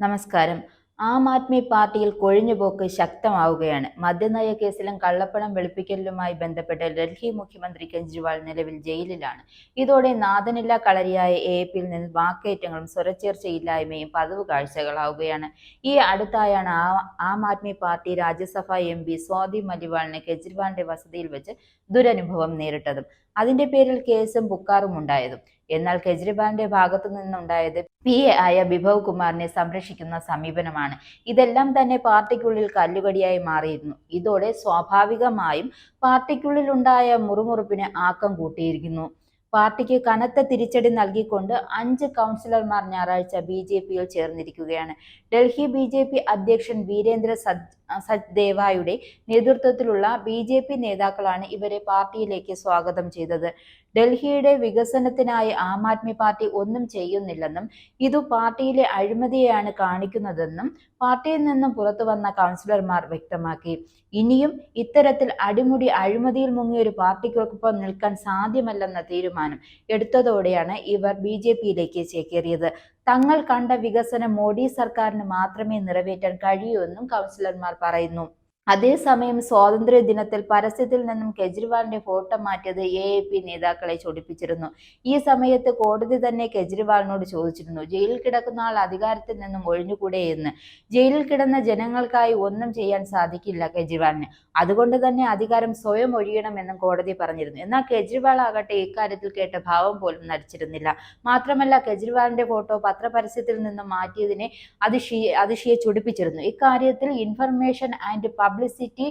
നമസ്കാരം. ആം ആദ്മി പാർട്ടിയിൽ കൊഴിഞ്ഞുപോക്ക് ശക്തമാവുകയാണ്. മദ്യനയ കേസിലും കള്ളപ്പണം വെളുപ്പിക്കലിലുമായി ബന്ധപ്പെട്ട് ഡൽഹി മുഖ്യമന്ത്രി കെജ്രിവാൾ നിലവിൽ ജയിലിലാണ്. ഇതോടെ നാഥനില്ല കളരിയായ എ പിയിൽ നിന്ന് വാക്കേറ്റങ്ങളും സ്വരച്ചേർച്ചയില്ലായ്മയും പതിവ് കാഴ്ചകളാവുകയാണ്. ഈ അടുത്തായാണ് Aam Aadmi Party Rajya Sabha M P Swati മലിവാളിന് കെജ്രിവാളിന്റെ വസതിയിൽ വെച്ച് ദുരനുഭവം നേരിട്ടതും. അതിന്റെ പേരിൽ കേസും പുക്കാറും ഉണ്ടായതും എന്നാൽ കെജ്രിവാളിന്റെ ഭാഗത്തു നിന്നുണ്ടായത് പി എ ആയ ബിഭവ് കുമാറിനെ സംരക്ഷിക്കുന്ന സമീപനമാണ്. ഇതെല്ലാം തന്നെ പാർട്ടിക്കുള്ളിൽ കല്ലുകടിയായി മാറിയിരുന്നു. ഇതോടെ സ്വാഭാവികമായും പാർട്ടിക്കുള്ളിൽ ഉണ്ടായ മുറുമുറുപ്പിന് ആക്കം കൂട്ടിയിരിക്കുന്നു. പാർട്ടിക്ക് കനത്ത തിരിച്ചടി നൽകിക്കൊണ്ട് അഞ്ച് കൗൺസിലർമാർ ഞായറാഴ്ച ബി ജെ പിയിൽ ചേർന്നിരിക്കുകയാണ്. ഡൽഹി ബി ജെ പി അധ്യക്ഷൻ വീരേന്ദ്ര സച്ദേവായുടെ നേതൃത്വത്തിലുള്ള ബി ജെ പി നേതാക്കളാണ് ഇവരെ പാർട്ടിയിലേക്ക് സ്വാഗതം ചെയ്തത്. ഡൽഹിയുടെ വികസനത്തിനായി ആം ആദ്മി പാർട്ടി ഒന്നും ചെയ്യുന്നില്ലെന്നും ഇതു പാർട്ടിയിലെ അഴിമതിയെയാണ് കാണിക്കുന്നതെന്നും പാർട്ടിയിൽ നിന്നും പുറത്തു വന്ന കൗൺസിലർമാർ വ്യക്തമാക്കി. ഇനിയും ഇത്തരത്തിൽ അടിമുടി അഴിമതിയിൽ മുങ്ങിയ ഒരു പാർട്ടിക്കൊപ്പം നിൽക്കാൻ സാധ്യമല്ലെന്ന തീരുമാനം എടുത്തതോടെയാണ് ഇവർ ബി ജെ പിയിലേക്ക് ചേക്കേറിയത്. തങ്ങൾ കണ്ട വികസനം മോഡി സർക്കാരിന് മാത്രമേ നിറവേറ്റാൻ കഴിയൂ എന്നും കൗൺസിലർമാർ പറയുന്നു. അതേസമയം സ്വാതന്ത്ര്യ ദിനത്തിൽ പരസ്യത്തിൽ നിന്നും കെജ്രിവാളിന്റെ ഫോട്ടോ മാറ്റിയത് എ എ പി നേതാക്കളെ ചൊടിപ്പിച്ചിരുന്നു. ഈ സമയത്ത് കോടതി തന്നെ കെജ്രിവാളിനോട് ചോദിച്ചിരുന്നു ജയിലിൽ കിടക്കുന്ന ആൾ അധികാരത്തിൽ നിന്നും ഒഴിഞ്ഞുകൂടെ എന്ന്? ജയിലിൽ കിടന്ന ജനങ്ങൾക്കായി ഒന്നും ചെയ്യാൻ സാധിക്കില്ല കെജ്രിവാളിന്. അതുകൊണ്ട് തന്നെ അധികാരം സ്വയം ഒഴിയണമെന്നും കോടതി പറഞ്ഞിരുന്നു. എന്നാൽ കെജ്രിവാൾ ആകട്ടെ ഇക്കാര്യത്തിൽ കേട്ട ഭാവം പോലും നടിച്ചിരുന്നില്ല. മാത്രമല്ല കെജ്രിവാളിന്റെ ഫോട്ടോ പത്രപരസ്യത്തിൽ നിന്നും മാറ്റിയതിനെ അതിഷി അതിശയെ ചൊടിപ്പിച്ചിരുന്നു. ഇക്കാര്യത്തിൽ ഇൻഫർമേഷൻ ആൻഡ് പബ്ലിസിറ്റി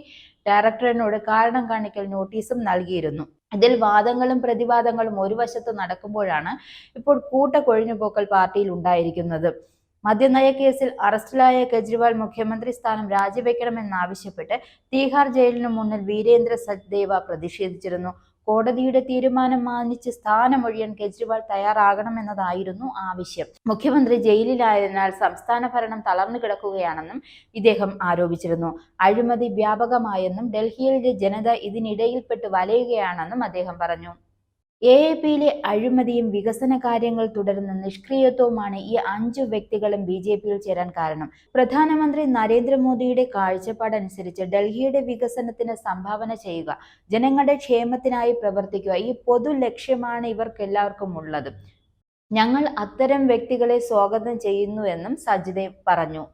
ഡയറക്ടറിനോട് കാരണം കാണിക്കൽ നോട്ടീസും നൽകിയിരുന്നു. ഇതിൽ വാദങ്ങളും പ്രതിവാദങ്ങളും ഒരു വശത്ത് നടക്കുമ്പോഴാണ് ഇപ്പോൾ കൂട്ട കൊഴിഞ്ഞുപോക്കൽ പാർട്ടിയിൽ ഉണ്ടായിരിക്കുന്നത്. മദ്യനയ കേസിൽ അറസ്റ്റിലായ കെജ്രിവാൾ മുഖ്യമന്ത്രി സ്ഥാനം രാജിവെക്കണമെന്നാവശ്യപ്പെട്ട് തീഹാർ ജയിലിനു മുന്നിൽ വീരേന്ദ്ര സച്ദേവ പ്രതിഷേധിച്ചിരുന്നു. കോടതിയുടെ തീരുമാനം മാനിച്ച് സ്ഥാനമൊഴിയാൻ കെജ്രിവാൾ തയ്യാറാകണമെന്നതായിരുന്നു ആവശ്യം മുഖ്യമന്ത്രി ജയിലിലായതിനാൽ സംസ്ഥാന ഭരണം തളർന്നു കിടക്കുകയാണെന്നും ഇദ്ദേഹം ആരോപിച്ചിരുന്നു. അഴിമതി വ്യാപകമായെന്നും ഡൽഹിയിലെ ജനത ഇതിനിടയിൽപ്പെട്ട് വലയുകയാണെന്നും അദ്ദേഹം പറഞ്ഞു. എ എ പിയിലെ അഴിമതിയും വികസന കാര്യങ്ങൾ തുടരുന്ന നിഷ്ക്രിയത്വവുമാണ് ഈ അഞ്ചു വ്യക്തികളും ബി ജെ പിയിൽ ചേരാൻ കാരണം. പ്രധാനമന്ത്രി നരേന്ദ്രമോദിയുടെ കാഴ്ചപ്പാടനുസരിച്ച് ഡൽഹിയുടെ വികസനത്തിന് സംഭാവന ചെയ്യുക ജനങ്ങളുടെ ക്ഷേമത്തിനായി പ്രവർത്തിക്കുക ഈ പൊതു ലക്ഷ്യമാണ് ഇവർക്കെല്ലാവർക്കും ഉള്ളത്. ഞങ്ങൾ അത്തരം വ്യക്തികളെ സ്വാഗതം ചെയ്യുന്നുവെന്നും സജ്ദേവ് പറഞ്ഞു.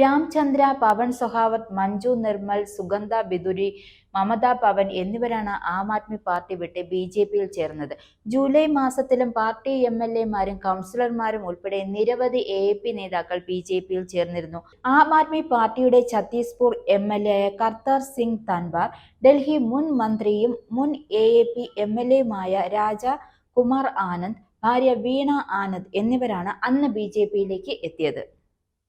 രാംചന്ദ്ര പവൻ സൊഹാവത്ത് മഞ്ജു നിർമ്മൽ സുഗന്ധ ബിദുരി മമതാ പവൻ എന്നിവരാണ് ആം ആദ്മി പാർട്ടി വിട്ട് ബി ജെ പിയിൽ ചേർന്നത്. ജൂലൈ മാസത്തിലും പാർട്ടി എം എൽ എമാരും കൗൺസിലർമാരും ഉൾപ്പെടെ നിരവധി എ പി നേതാക്കൾ ബി ജെ പിയിൽ ചേർന്നിരുന്നു. ആം ആദ്മി പാർട്ടിയുടെ Chhatarpur M L A Kartar Singh Tanwar Delhi മുൻ മന്ത്രിയും മുൻ A A P M L എയുമായ രാജ കുമാർ ആനന്ദ് ഭാര്യ വീണ ആനന്ദ് എന്നിവരാണ് അന്ന് ബി ജെ പിയിലേക്ക് എത്തിയത്.